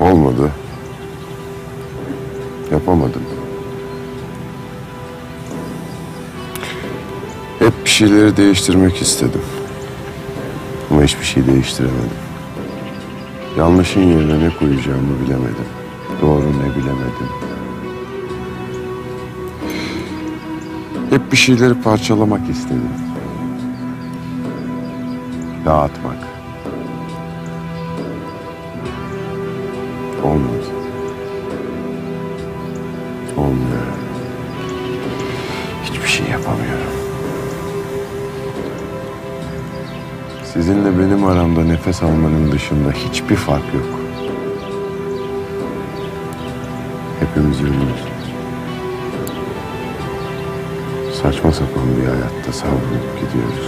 Olmadı. Yapamadım. Hep bir şeyleri değiştirmek istedim. Ama hiçbir şey değiştiremedim. Yanlışın yerine ne koyacağımı bilemedim. Doğru ne bilemedim. Hep bir şeyleri parçalamak istedim. Dağıtmak. Olmadı. Olmuyor. Hiçbir şey yapamıyorum. Sizinle benim aramda nefes almanın dışında hiçbir fark yok. Hepimiz ölüyoruz. Saçma sapan bir hayatta savrulup gidiyoruz.